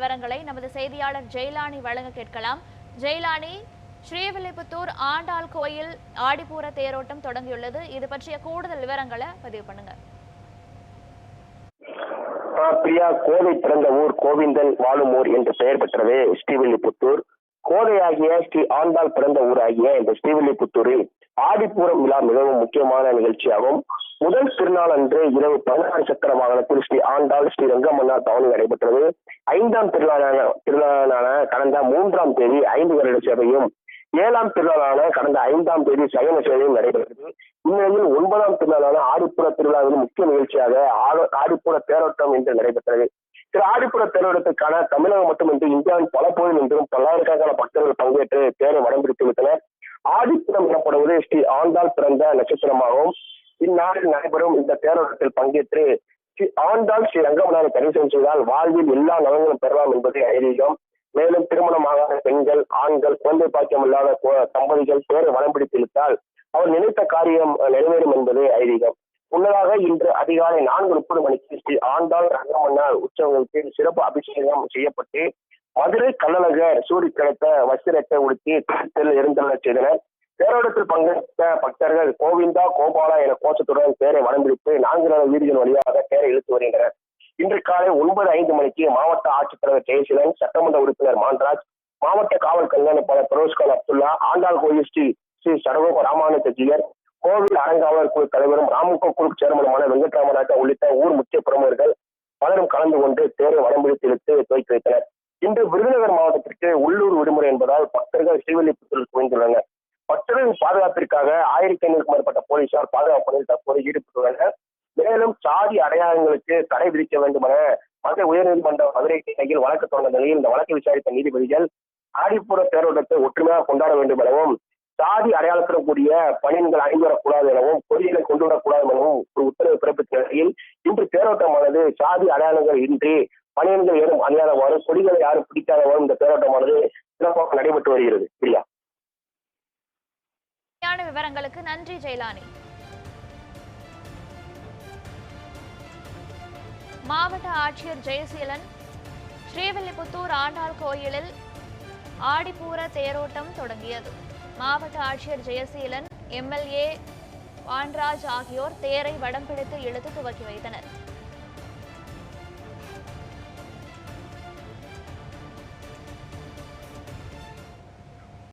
விவரங்களை நமது செய்தியாளர் ஜெயலானி வழங்க கேட்கலாம். ஜெயலானி ஸ்ரீவில்லிபுத்தூர் ஆண்டாள் கோயில் ஆடிப்பூர தேரோட்டம் தொடங்கியுள்ளது. இது பற்றிய கூடுதல் விவரங்களை பதிவு பண்ணுங்க. பிரியா கோவை பிறந்த ஊர் கோவிந்தன் வாழும் ஊர் என்று பெயர் பெற்றது ஸ்ரீவில்லிபுத்தூர். கோதையாகிய ஸ்ரீ ஆண்டாள் பிறந்த ஊராகிய இந்த ஸ்ரீவில்லிபுத்தூரில் ஆடிப்பூரம் விழா மிகவும் முக்கியமான நிகழ்ச்சியாகும். முதல் திருநாள் அன்று இரவு பதினாறு சக்கர வாகனத்தில் ஸ்ரீ ஆண்டாள் ஸ்ரீ ரங்கமன்னார் பவனி நடைபெற்றது. ஐந்தாம் திருநாளான திருநாளான கடந்த மூன்றாம் தேதி ஐந்து வருட சேவையும் ஏழாம் திருநாளான கடந்த ஐந்தாம் தேதி சயன சேவையும் நடைபெற்றது. இந்நிலையில் ஒன்பதாம் திருநாளான ஆடிப்புற திருவிழாவின் முக்கிய நிகழ்ச்சியாக ஆடிப்புற தேரோட்டம் என்று நடைபெற்றது. திரு ஆடிப்புற தேரோட்டத்துக்கான தமிழகம் மட்டுமின்றி இந்தியாவின் பல பகுதியில் நின்றும் பல்லாயிரக்கணக்கான பக்தர்கள் பங்கேற்று தேரை வடம் பிடித்து விட்டனர். ஆடிப்புறம் எனப்படுவது ஸ்ரீ ஆண்டாள் பிறந்த நட்சத்திரமாகும். இந்நாளில் நடைபெறும் இந்த தேரோட்டத்தில் பங்கேற்று ஸ்ரீ ஆண்டாள் ஸ்ரீ ரங்கமனாரை தரிசனம் செய்தால் வாழ்வில் எல்லா நலன்களும் பெறலாம் என்பது ஐதீகம் மேலும் திருமணமாகாத பெண்கள் ஆண்கள் குழந்தை பாக்கியம் இல்லாத தம்பதிகள் பேரை வளம் பிடித்திருத்தால் அவர் நினைத்த காரியம் அஹ், நிறைவேறும் என்பது ஐதீகம் முன்னதாக இன்று அதிகாலை நான்கு முப்பது மணிக்கு ஸ்ரீ ஆண்டாள் ரங்கமன்னார் உற்சவங்களுக்கு சிறப்பு அபிஷேகம் செய்யப்பட்டு மதுரை கள்ளழகர் சூடி கிடைத்த வஸ்திரத்தை உடுத்தி தீர்த்தத்தில் இருந்தள்ள செய்தனர். தேரோடத்தில் பங்கேற்ற பக்தர்கள் கோவிந்தா கோபாலா என கோஷத்துடன் தேரை வடம்பிடித்து நான்கு நாள் வீதிகள் வழியாக தேரை இழுத்து வருகின்றனர். இன்று காலை ஒன்பது ஐந்து மணிக்கு மாவட்ட ஆட்சித்தலைவர் ஜெயசீலன் சட்டமன்ற உறுப்பினர் மான்ராஜ் மாவட்ட காவல் கண்காணிப்பாளர் பெரோஸ்கான் அப்துல்லா ஆண்டாள் கோயில் ஸ்ரீ ஸ்ரீ சடகோப ராமானுஜ கோவில் அறங்காவலர் குழு தலைவரும் ராமுக குழு சேர்மனுமான வெங்கட்ராமராஜா உள்ளிட்ட ஊர் முக்கிய பிரமுகர்கள் பலரும் கலந்து கொண்டு தேரை வடம்பிடித்து இழுத்து துவக்கி வைத்தனர். இன்று விருதுநகர் மாவட்டத்திற்கு உள்ளூர் விடுமுறை என்பதால் பக்தர்கள் ஸ்ரீவில்லிபுத்தூரில் பாதுகாப்பிற்காக ஆயிரத்தி ஐநூறுக்கும் மேற்பட்ட போலீசார் பாதுகாப்பு தற்போது ஈடுபட்டுள்ளனர். மேலும் சாதி அடையாளங்களுக்கு தடை விதிக்க வேண்டும் என மதுரை உயர்நீதிமன்ற மதுரை கிளையில் வழக்கு தொடர்ந்த நிலையில் இந்த வழக்கை விசாரித்த நீதிபதிகள் ஆடிப்புற தேரோட்டத்தை ஒற்றுமையாக கொண்டாட வேண்டும் எனவும் சாதி அடையாளத்துடன் கூடிய பணியன்கள் அணிவரக்கூடாது எனவும் கொடிகளை கொண்டு வரக்கூடாது எனவும் ஒரு உத்தரவு பிறப்பித்த நிலையில் இன்று தேரோட்டமானது சாதி அடையாளங்கள் இன்றி பணியன்கள் ஏதும் அணியாதவாறு கொடிகளை யாரும் பிடிக்காதவாறு இந்த தேரோட்டமானது சிறப்பாக நடைபெற்று வருகிறது. இல்லையா சரியான விவரங்களுக்கு நன்றி ஜெயலானி. மாவட்ட ஆட்சியர் ஜெயசீலன் ஸ்ரீவில்லிபுத்தூர் ஆண்டாள் கோயிலில் ஆடிப்பூர தேரோட்டம் தொடங்கியது. மாவட்ட ஆட்சியர் ஜெயசீலன் எம்எல்ஏ வான்ராஜ் ஆகியோர் தேரை வடம் பிடித்து இழுத்து துவக்கி வைத்தனர்.